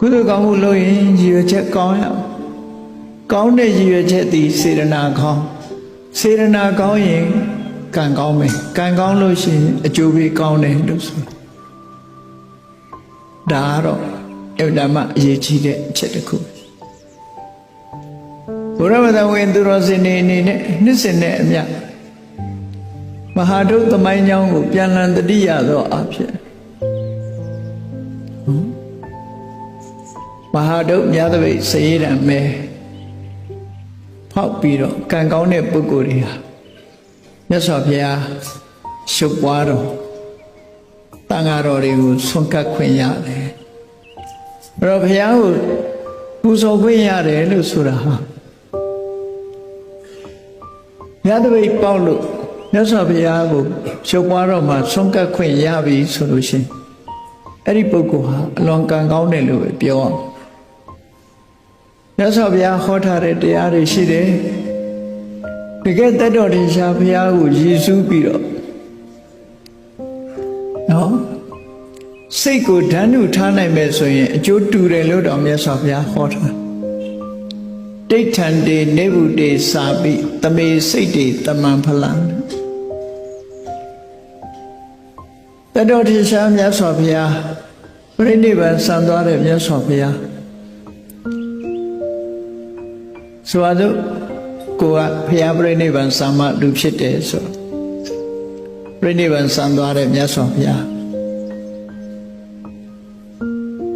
ကုသိုလ်ကောင်းမှုလုပ်ရင်ရည်ရွယ်ချက်ကောင်းရအောင်ကောင်းတဲ့ရည်ရွယ်ချက်သည်စေရနာကောင်းစေရနာကောင်းရင်ကံကောင်းမယ်ကံကောင်းလို့ရှိရင်အကျိုးပေးကောင်းတယ်လို့ဆိုဒါကတော့အဗ္ဗဓမ္မအရေးကြီးတဲ့အချက်တစ်ခုဘုရားမသဝင်သူတော်စင်နေအနေနဲ့နှစ်စင်နဲ့အမြတ်မဟာဒုသမိုင်းကြောင်းကိုပြန်လည်တတိယသောအဖြစ် မဟာဒုမြတ်သပိတ်စရေတံမဲဖောက်ပြီးတော့ကံကောင်းတဲ့ပုဂ္ဂိုလ်တွေဟာမြတ်စွာဘုရားရှုပ်ပွားတော်တန်ဃာတော်တွေကိုဆွန့်ကပ်ခွင့်ရတယ်အဲ့တော့ဘုရားကိုပူဇော်ခွင့်ရတယ်လို့ဆိုတာဟာမြတ်သပိတ်ပေါက်လို့မြတ်စွာဘုရားကိုရှုပ်ပွားတော်မှာဆွန့်ကပ်ခွင့်ရပြီဆိုလို့ရှိရင်အဲ့ဒီပုဂ္ဂိုလ်ဟာအလွန်ကံကောင်းတယ်လို့ပဲပြောအောင် မြတ်စွာဘုရားဟောထားတဲ့တရားတွေရှိတယ်တကယ်တတ်တော်တင်ရှားဘုရားကိုရည်စူးပြီးတော့နော်စိတ်ကိုဓာတ်နုထားနိုင်မယ်ဆိုရင်အကျိုးတူတယ်လို့တော်မြတ်စွာဘုရားဟောထားဒိဋ္ဌံတေနေဗုတေစာပိတမေစိတ်တေတမံဖလံတတ်တော်တင်ရှားမြတ်စွာဘုရားပြိဋိဘံဆံသွားတဲ့မြတ်စွာဘုရား ဆိုပါစို့ကိုကဖျားပြိဋိဘံဆံမလူဖြစ်တယ်ဆိုပြိဋိဘံဆံသွားတဲ့မြတ်စွာဘုရား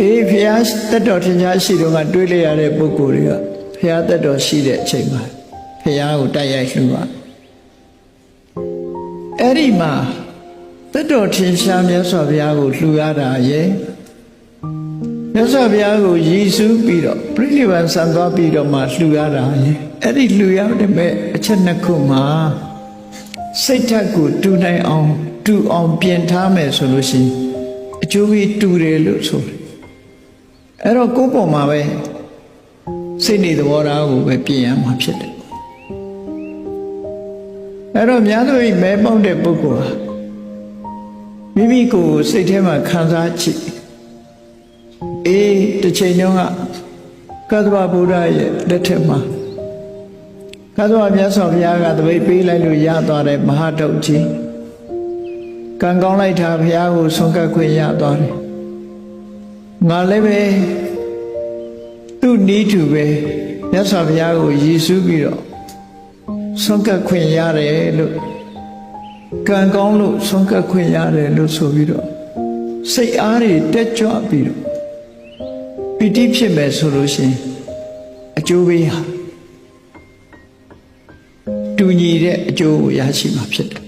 အေးဖျားတက်တော်ထင်ရှားရှိတော့ကတွေးလိုက်ရတဲ့ပုဂ္ဂိုလ်တွေကဖျားတက်တော်ရှိတဲ့အချိန်မှာဖျားကိုတိုက်ရိုက်လှူပါအဲ့ဒီမှာတက်တော်ထင်ရှားမြတ်စွာဘုရားကိုလှူရတာရဲ့ မြတ်စွာဘုရားကိုရည်စူးပြီးတော့ပြိဋိဘံဆံသွားပြီးတော့မှလှူရတာရဲ့အဲ့ဒီလှူရတဲ့မဲ့အချက်နှစ်ခုမှာစိတ်ဓာတ်ကိုတူနိုင်အောင်တူအောင်ပြင်ထားမယ်ဆိုလို့ရှိရင်အကျိုးကြီးတူတယ်လို့ဆိုတယ်အဲ့တော့ကိုယ့်ပုံမှာပဲစိတ်နေသဘောထားကိုပဲပြင်ရမှာဖြစ်တယ်အဲ့တော့များသောဤမဲပေါက်တဲ့ပုဂ္ဂိုလ်ဟာမိမိကိုယ်စိတ်ထဲမှာခံစားကြည့် အေးတစ်ချိန်တုန်းကကသဗ္ဗဗုဒ္ဓရဲ့လက်ထက်မှာကသဗ္ဗမြတ်စွာဘုရားကတပိတ်ပေးလိုက်လို့ရသွားတဲ့မဟာတုတ်ကြီးကံကောင်းလိုက်တာဘုရားကိုဆုံးကပ်ခွင့်ရသွားတယ်ငါလည်းပဲသူ့နီးတူပဲမြတ်စွာဘုရားကိုရည်စူးပြီးတော့ဆုံးကပ်ခွင့်ရတယ်လို့ကံကောင်းလို့ဆုံးကပ်ခွင့်ရတယ်လို့ဆိုပြီးတော့စိတ်အားတွေတက်ကြွပြီးတော့ ပီတိဖြစ်မယ်ဆိုလို့ရှိရင်အကျိုးပေးဟာတူညီတဲ့အကျိုးကိုရရှိမှာဖြစ်တယ်